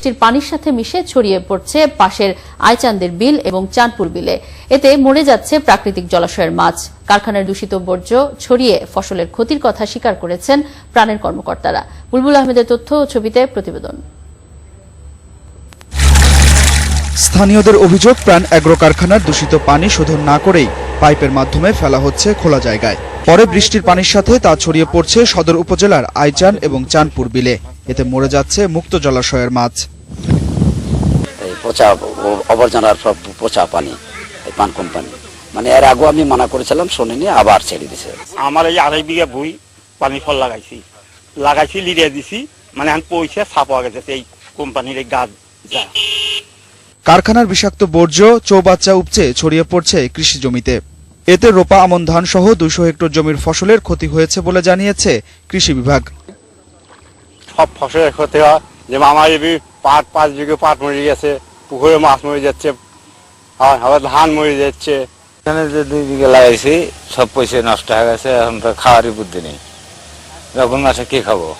বৃষ্টির পানির সাথে মিশে ছড়িয়ে পড়ছে পাশের আইচান্দের বিল এবং চাঁদপুর বিলে। এতে মরে যাচ্ছে প্রাকৃতিক জলাশয়ের মাছ। কারখানার দূষিত বর্জ্য ছড়িয়ে ফসলের ক্ষতির কথা স্বীকার করেছেন প্রাণের কর্মকর্তারা। বুলবুল আহমেদের তথ্য ছবিতে প্রতিবেদন। স্থানীয়দের অভিযোগ, প্রাণ অ্যাগ্রো কারখানার দূষিত পানি শোধন না করেই পাইপের মাধ্যমে ফেলা হচ্ছে খোলা জায়গায়। পরে বৃষ্টির পানির সাথে তা ছড়িয়ে পড়ছে সদর উপজেলার আইচান এবং চাঁদপুর বিলে। এতে মরে যাচ্ছে মুক্ত জলাশয়ের মাছ। এই পচা আবর্জনার সব পচা পানি এই পান কোম্পানি। মানে এর আগেও আমি মানা করেছিলাম শোনেনি আবার ছেড়ে দিছে। আমার এই আড়াই বিঘা বই পানি ফল লাগাইছি। লাগাইছি লিড়ে দিছি মানে আমি পয়সা ছাপ গেছে এই কোম্পানির এই গাছ যা। কারখানার বিষাক্ত বর্জ্য চৌবাচ্চা উপচে ছড়িয়ে পড়ছে কৃষি জমিতে। এতে রোপা আমন ধান সহ দুশো হেক্টর জমির ফসলের ক্ষতি হয়েছে বলে জানিয়েছে কৃষি বিভাগ। সব ফসলের ক্ষতি হয়। যেমন আমার পাট পাঁচ বিঘে পাট মরে গেছে পুকুরে মাছ মরে যাচ্ছে আবার ধান মরে যাচ্ছে। এখানে যে দুই বিঘে লাগাইছি সব পয়সা নষ্ট হয়ে গেছে এখন তো খাওয়ারই বুদ্ধি নেই। যখন মাসে কি খাব?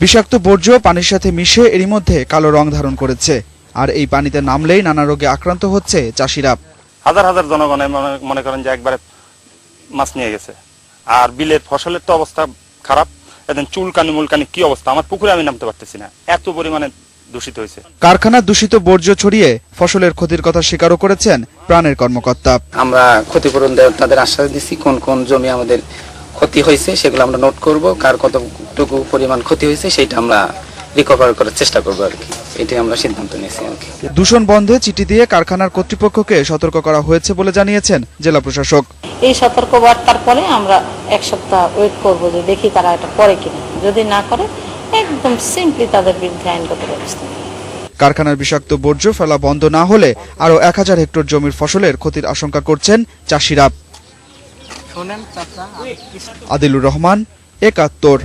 বিষাক্ত বর্জ্য পানির সাথে মিশে এরই মধ্যে কালো রং ধারণ করেছে। আর এই পানিতে নামলেই নানা রোগে আক্রান্ত হচ্ছে চাষিরা। হাজার হাজার জনগণের মনে- মনে করেন যে একবারে মাছ নিয়ে গেছে। আর বিলের ফসলের তো অবস্থা খারাপ। একদিন চুলকানি মুলকানি কি অবস্থা? আমার পুকুরে আমি নামতে পারতেছি না। এত পরিমাণে দূষিত হয়েছে। কারখানা দূষিত বর্জ্য ছড়িয়ে ফসলের ক্ষতির কথা স্বীকারও করেছেন প্রাণের কর্মকর্তা। আমরা ক্ষতিপূরণ দেওয়ার তাদের আশ্বাস দিচ্ছি কোন কোন জমি আমাদের ক্ষতি হয়েছে সেগুলো আমরা নোট করব কার কতটুকু পরিমাণ ক্ষতি হয়েছে সেটা আমরা রিকভার করার চেষ্টা করব আর কি। এটাই আমরা সিদ্ধান্ত নিয়েছি আর কি। দূষণ বন্ধে চিঠি দিয়ে কারখানার কর্তৃপক্ষকে সতর্ক করা হয়েছে বলে জানিয়েছেন জেলা প্রশাসক। এই সতর্কবার্তার পরে আমরা এক সপ্তাহ ওয়েট করব যে দেখি তারা এটা করে কিনা। যদি না করে একদম সিম্পলি তাদের বিরুদ্ধে আইনগত ব্যবস্থা কারখানার বিষাক্ত বর্জ্য ফেলা বন্ধ না হলে আরও এক হাজার হেক্টর জমির ফসলের ক্ষতির আশঙ্কা করছেন চাষিরা। আদিলুর রহমান একাত্তর।